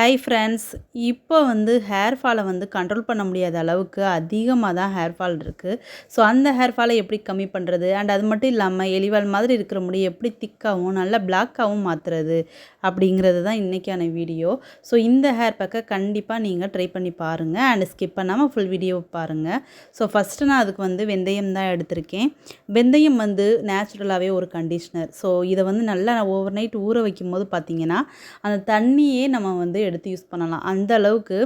Hi friends இப்போ வந்து hair ஃபாலை வந்து கண்ட்ரோல் பண்ண முடியாத அளவுக்கு அதிகமாக தான் ஹேர் ஃபால் இருக்குது ஸோ அந்த ஹேர் ஃபாலை எப்படி கம்மி பண்ணுறது அண்ட் அது மட்டும் இல்லாமல் எலிவால் மாதிரி இருக்கிற முடி எப்படி திக்காகவும் நல்லா பிளாக்காகவும் மாற்றுறது அப்படிங்கிறது தான் இன்றைக்கான வீடியோ ஸோ இந்த ஹேர் பேக்கை கண்டிப்பாக நீங்கள் ட்ரை பண்ணி பாருங்கள் அண்ட் ஸ்கிப் பண்ணாமல் ஃபுல் வீடியோ பாருங்கள் ஸோ ஃபஸ்ட்டு நான் அதுக்கு வந்து வெந்தயம் தான் எடுத்திருக்கேன். வெந்தயம் வந்து நேச்சுரலாகவே ஒரு கண்டிஷ்னர் ஸோ இதை வந்து நல்லா ஓவர் நைட் ஊற வைக்கும் போது பார்த்தீங்கன்னா அந்த தண்ணியே நம்ம வந்து எடுத்து யூஸ் பண்ணலாம். அந்த அளவுக்கு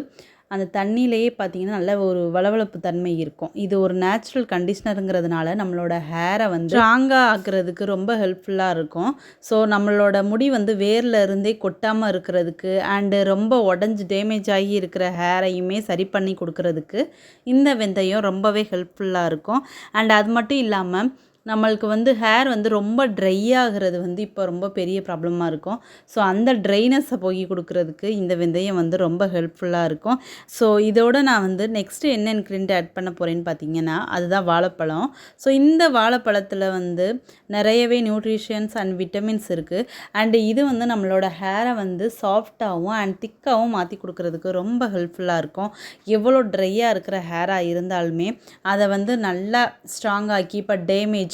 அந்த தண்ணியிலேயே பார்த்தீங்கன்னா நல்ல ஒரு வளவளப்பு தன்மை இருக்கும். இது ஒரு நேச்சுரல் கண்டிஷ்னருங்கிறதுனால நம்மளோட ஹேரை வந்து ஸ்ட்ராங்காக ஆக்குறதுக்கு ரொம்ப ஹெல்ப்ஃபுல்லாக இருக்கும். ஸோ நம்மளோட முடி வந்து வேரில் இருந்தே கொட்டாமல் இருக்கிறதுக்கு அண்டு ரொம்ப உடஞ்சி டேமேஜ் ஆகி இருக்கிற ஹேரையுமே சரி பண்ணி கொடுக்கறதுக்கு இந்த வெந்தயம் ரொம்பவே ஹெல்ப்ஃபுல்லாக இருக்கும். அண்ட் அது மட்டும் இல்லாமல் நம்மளுக்கு வந்து ஹேர் வந்து ரொம்ப ட்ரை ஆகிறது வந்து இப்போ ரொம்ப பெரிய ப்ராப்ளமாக இருக்கும். ஸோ அந்த ட்ரைனஸை போய் கொடுக்குறதுக்கு இந்த வெந்தயம் வந்து ரொம்ப ஹெல்ப்ஃபுல்லாக இருக்கும். ஸோ இதோட நான் வந்து நெக்ஸ்ட்டு என்ன இன்க்ரீடியன்ட் ஆட் பண்ண போகிறேன்னு பார்த்தீங்கன்னா அதுதான் வாழைப்பழம். ஸோ இந்த வாழைப்பழத்தில் வந்து நிறையவே நியூட்ரிஷன்ஸ் அண்ட் விட்டமின்ஸ் இருக்குது அண்டு இது வந்து நம்மளோட ஹேரை வந்து சாஃப்டாகவும் அண்ட் திக்காகவும் மாற்றி கொடுக்குறதுக்கு ரொம்ப ஹெல்ப்ஃபுல்லாக இருக்கும். எவ்வளோ ட்ரையாக இருக்கிற ஹேராக இருந்தாலுமே அதை வந்து நல்லா ஸ்ட்ராங்காக்கி இப்போ டேமேஜ்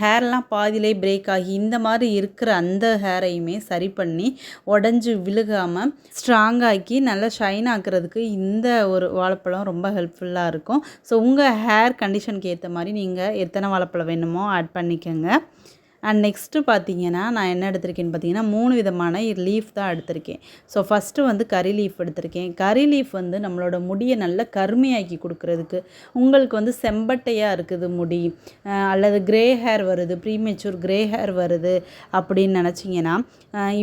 ஹேர்லாம் பாதியிலே பிரேக் ஆகி இந்த மாதிரி இருக்கிற அந்த ஹேரையுமே சரி பண்ணி உடஞ்சி விழுகாமல் ஸ்ட்ராங்காக்கி நல்லா ஷைன் ஆக்குறதுக்கு இந்த ஒரு வாழைப்பழம் ரொம்ப ஹெல்ப்ஃபுல்லாக இருக்கும். ஸோ உங்கள் ஹேர் கண்டிஷனுக்கு ஏற்ற மாதிரி நீங்கள் எத்தனை வாழைப்பழம் வேணுமோ ஆட் பண்ணிக்கோங்க. அண்ட் நெக்ஸ்ட்டு பார்த்தீங்கன்னா நான் என்ன எடுத்திருக்கேன்னு பார்த்தீங்கன்னா மூணு விதமான லீஃப் தான் எடுத்திருக்கேன். ஸோ ஃபஸ்ட்டு வந்து கறி லீஃப் எடுத்திருக்கேன். கறி லீஃப் வந்து நம்மளோட முடியை நல்லா கருமையாக்கி கொடுக்குறதுக்கு உங்களுக்கு வந்து செம்பட்டையாக இருக்குது முடி அல்லது க்ரே ஹேர் வருது ப்ரீமெச்சூர் கிரே ஹேர் வருது அப்படின்னு நினச்சிங்கன்னா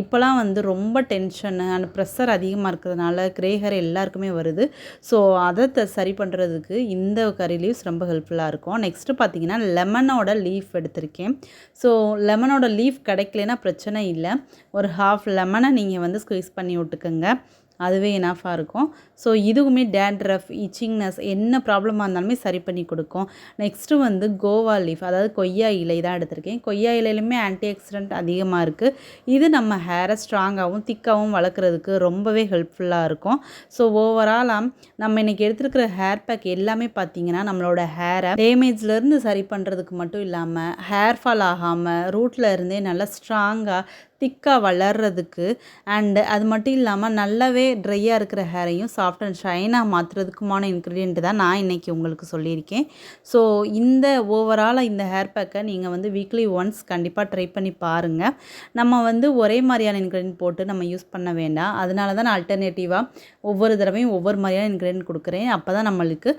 இப்போலாம் வந்து ரொம்ப டென்ஷனு அண்ட் ப்ரெஷர் அதிகமாக இருக்கிறதுனால க்ரே ஹேர் எல்லாருக்குமே வருது. ஸோ அதை சரி பண்ணுறதுக்கு இந்த கறி லீவ்ஸ் ரொம்ப ஹெல்ப்ஃபுல்லாக இருக்கும். நெக்ஸ்ட்டு பார்த்தீங்கன்னா லெமனோட லீஃப் எடுத்திருக்கேன். ஸோ லெமனோட லீஃப் கிடைக்கலனா பிரச்சனை இல்லை. ஒரு ஹாஃப் லெமனை நீங்கள் வந்து ஸ்குவீஸ் பண்ணி விட்டுக்கோங்க. அதுவே எனாஃபாக இருக்கும். ஸோ இதுவுமே டேண்ட்ரஃப் இச்சிங்னஸ் என்ன ப்ராப்ளமாக இருந்தாலுமே சரி பண்ணி கொடுக்கும். நெக்ஸ்ட்டு வந்து கோவா லீஃப் அதாவது கொய்யா இலை தான் எடுத்திருக்கேன். கொய்யா இலையிலுமே ஆன்டி ஆக்சிடென்ட் அதிகமாக இருக்குது இது நம்ம ஹேரை ஸ்ட்ராங்காகவும் திக்காகவும் வளர்க்குறதுக்கு ரொம்பவே ஹெல்ப்ஃபுல்லாக இருக்கும். ஸோ ஓவராலாக நம்ம இன்றைக்கி எடுத்துருக்கிற ஹேர் பேக் எல்லாமே பார்த்திங்கன்னா நம்மளோட ஹேரை டேமேஜ்லேருந்து சரி பண்ணுறதுக்கு மட்டும் இல்லாமல் ஹேர் ஃபால் ஆகாமல் ரூட்டில் இருந்தே நல்லா ஸ்ட்ராங்காக திக்காக வளர்கிறதுக்கு அண்டு அது மட்டும் இல்லாமல் நல்லாவே ட்ரையாக இருக்கிற ஹேரையும் சாஃப்ட் அண்ட் ஷைனாக மாற்றுறதுக்குமான இன்க்ரீடியன்ட் தான் நான் இன்றைக்கி உங்களுக்கு சொல்லியிருக்கேன். ஸோ இந்த ஓவராலாக இந்த ஹேர் பேக்கை நீங்கள் வந்து வீக்லி ஒன்ஸ் கண்டிப்பாக ட்ரை பண்ணி பாருங்கள் நம்ம வந்து ஒரே மாதிரியான இன்க்ரீடியன்ட் போட்டு நம்ம யூஸ் பண்ண வேண்டாம். அதனால தான் நான் அல்டர்னேட்டிவாக ஒவ்வொரு தடவையும் ஒவ்வொரு மாதிரியான இன்க்ரீடியன்ட் கொடுக்குறேன். அப்போ தான் நம்மளுக்கு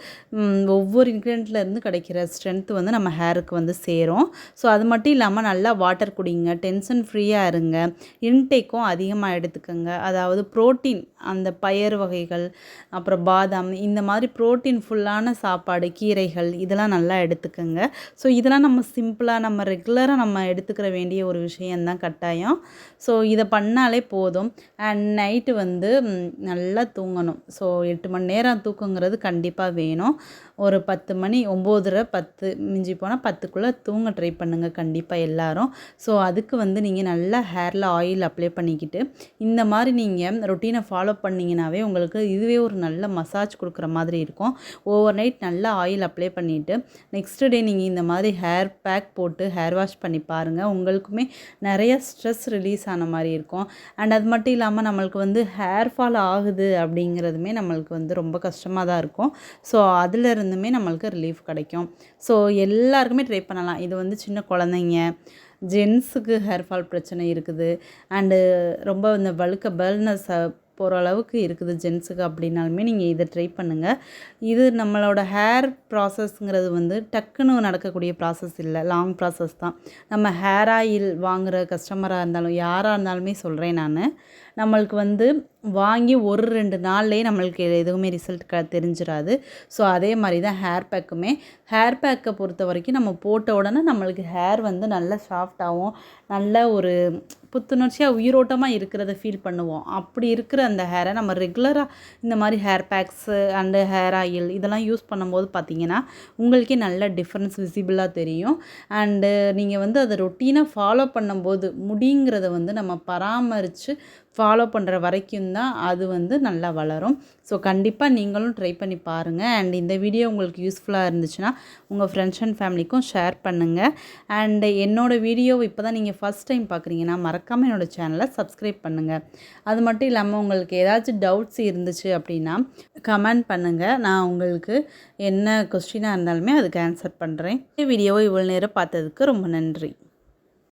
ஒவ்வொரு இன்க்ரீடியன்ட்லேருந்து கிடைக்கிற ஸ்ட்ரென்த் வந்து நம்ம ஹேருக்கு வந்து சேரும். ஸோ அது மட்டும் இல்லாமல் நல்லா வாட்டர் குடிங்க. டென்ஷன் ஃப்ரீயாக இருங்க. இன்டேக்கும் அதிகமாக எடுத்துக்கோங்க. அதாவது ப்ரோட்டீன் அந்த பயறு வகைகள் அப்புறம் பாதாம் இந்த மாதிரி ப்ரோட்டீன் ஃபுல்லான சாப்பாடு கீரைகள் இதெல்லாம் நல்லா எடுத்துக்கோங்க. ஸோ இதெல்லாம் நம்ம சிம்பிளாக நம்ம ரெகுலராக நம்ம எடுத்துக்கிற வேண்டிய ஒரு விஷயந்தான் கட்டாயம். ஸோ இதை பண்ணாலே போதும். அண்ட் நைட்டு வந்து நல்லா தூங்கணும். ஸோ எட்டு மணி நேரம் தூக்கங்கிறது கண்டிப்பாக வேணும். ஒரு பத்து மணி ஒம்போதரை பத்து மிஞ்சி போனால் பத்துக்குள்ளே தூங்க ட்ரை பண்ணுங்கள் கண்டிப்பாக எல்லோரும். ஸோ அதுக்கு வந்து நீங்கள் நல்லா ஹேரில் ஆயில் அப்ளை பண்ணிக்கிட்டு இந்த மாதிரி நீங்கள் ரொட்டீனை ஃபாலோ ஃபாலோ பண்ணிங்கனாவே உங்களுக்கு இதுவே ஒரு நல்ல மசாஜ் கொடுக்குற மாதிரி இருக்கும். ஓவர் நைட் நல்லா ஆயில் அப்ளை பண்ணிவிட்டு நெக்ஸ்ட் டே நீங்கள் இந்த மாதிரி ஹேர் பேக் போட்டு ஹேர் வாஷ் பண்ணி பாருங்கள் உங்களுக்குமே நிறைய ஸ்ட்ரெஸ் ரிலீஸ் ஆன மாதிரி இருக்கும். அண்ட் அது மட்டும் இல்லாமல் நம்மளுக்கு வந்து ஹேர் ஃபால் ஆகுது அப்படிங்கிறதுமே நம்மளுக்கு வந்து ரொம்ப கஷ்டமாக தான் இருக்கும். ஸோ அதிலிருந்துமே நம்மளுக்கு ரிலீஃப் கிடைக்கும். ஸோ எல்லாருக்குமே ட்ரை பண்ணலாம். இது வந்து சின்ன குழந்தைங்க ஜென்ஸுக்கு ஹேர் ஃபால் பிரச்சனை இருக்குது. அண்டு ரொம்ப இந்த வழுக்க பர்னஸ் போகிற அளவுக்கு இருக்குது ஜென்ஸுக்கு அப்படின்னாலுமே நீங்கள் இதை ட்ரை பண்ணுங்கள் இது நம்மளோட ஹேர் ப்ராசஸ்ங்கிறது வந்து டக்குன்னு நடக்கக்கூடிய ப்ராசஸ் இல்லை. லாங் ப்ராசஸ் தான். நம்ம ஹேர் ஆயில் வாங்குகிற கஸ்டமராக இருந்தாலும் யாராக இருந்தாலுமே சொல்கிறேன் நான். நம்மளுக்கு வந்து வாங்கி ஒரு ரெண்டு நாள்லேயே நம்மளுக்கு எதுவுமே ரிசல்ட் க தெரிஞ்சிடாது ஸோ அதே மாதிரி தான் ஹேர் பேக்குமே ஹேர் பேக்கை பொறுத்த வரைக்கும் நம்ம போட்ட உடனே நம்மளுக்கு ஹேர் வந்து நல்லா சாஃப்டாகவும் நல்ல ஒரு புத்துணர்ச்சியாக உயிரோட்டமாக இருக்கிறத ஃபீல் பண்ணுவோம். அப்படி இருக்கிற அந்த ஹேரை நம்ம ரெகுலராக இந்த மாதிரி hair packs and hair oil இதெல்லாம் யூஸ் பண்ணும்போது பார்த்தீங்கன்னா உங்களுக்கே நல்ல டிஃப்ரென்ஸ் விசிபிளாக தெரியும். அண்டு நீங்கள் வந்து அதை ரொட்டீனாக ஃபாலோ பண்ணும்போது முடிங்கிறத வந்து நம்ம பராமரித்து ஃபாலோ பண்ணுற வரைக்கும் தான் அது வந்து நல்லா வளரும். ஸோ கண்டிப்பாக நீங்களும் ட்ரை பண்ணி பாருங்கள் அண்ட் இந்த வீடியோ உங்களுக்கு யூஸ்ஃபுல்லாக இருந்துச்சுன்னா உங்கள் ஃப்ரெண்ட்ஸ் அண்ட் ஃபேமிலிக்கும் ஷேர் பண்ணுங்கள் அண்டு என்னோடய வீடியோ இப்போ தான் நீங்கள் ஃபஸ்ட் டைம் பார்க்குறீங்கன்னா மறக்காமல் என்னோடய சேனலை சப்ஸ்கிரைப் பண்ணுங்கள் அது மட்டும் இல்லாமல் உங்களுக்கு ஏதாச்சும் டவுட்ஸ் இருந்துச்சு அப்படின்னா கமெண்ட் பண்ணுங்கள் நான் உங்களுக்கு என்ன கொஸ்டினாக இருந்தாலுமே அதுக்கு ஆன்சர் பண்ணுறேன் வீடியோவை இவ்வளோ நேரம் பார்த்ததுக்கு ரொம்ப நன்றி.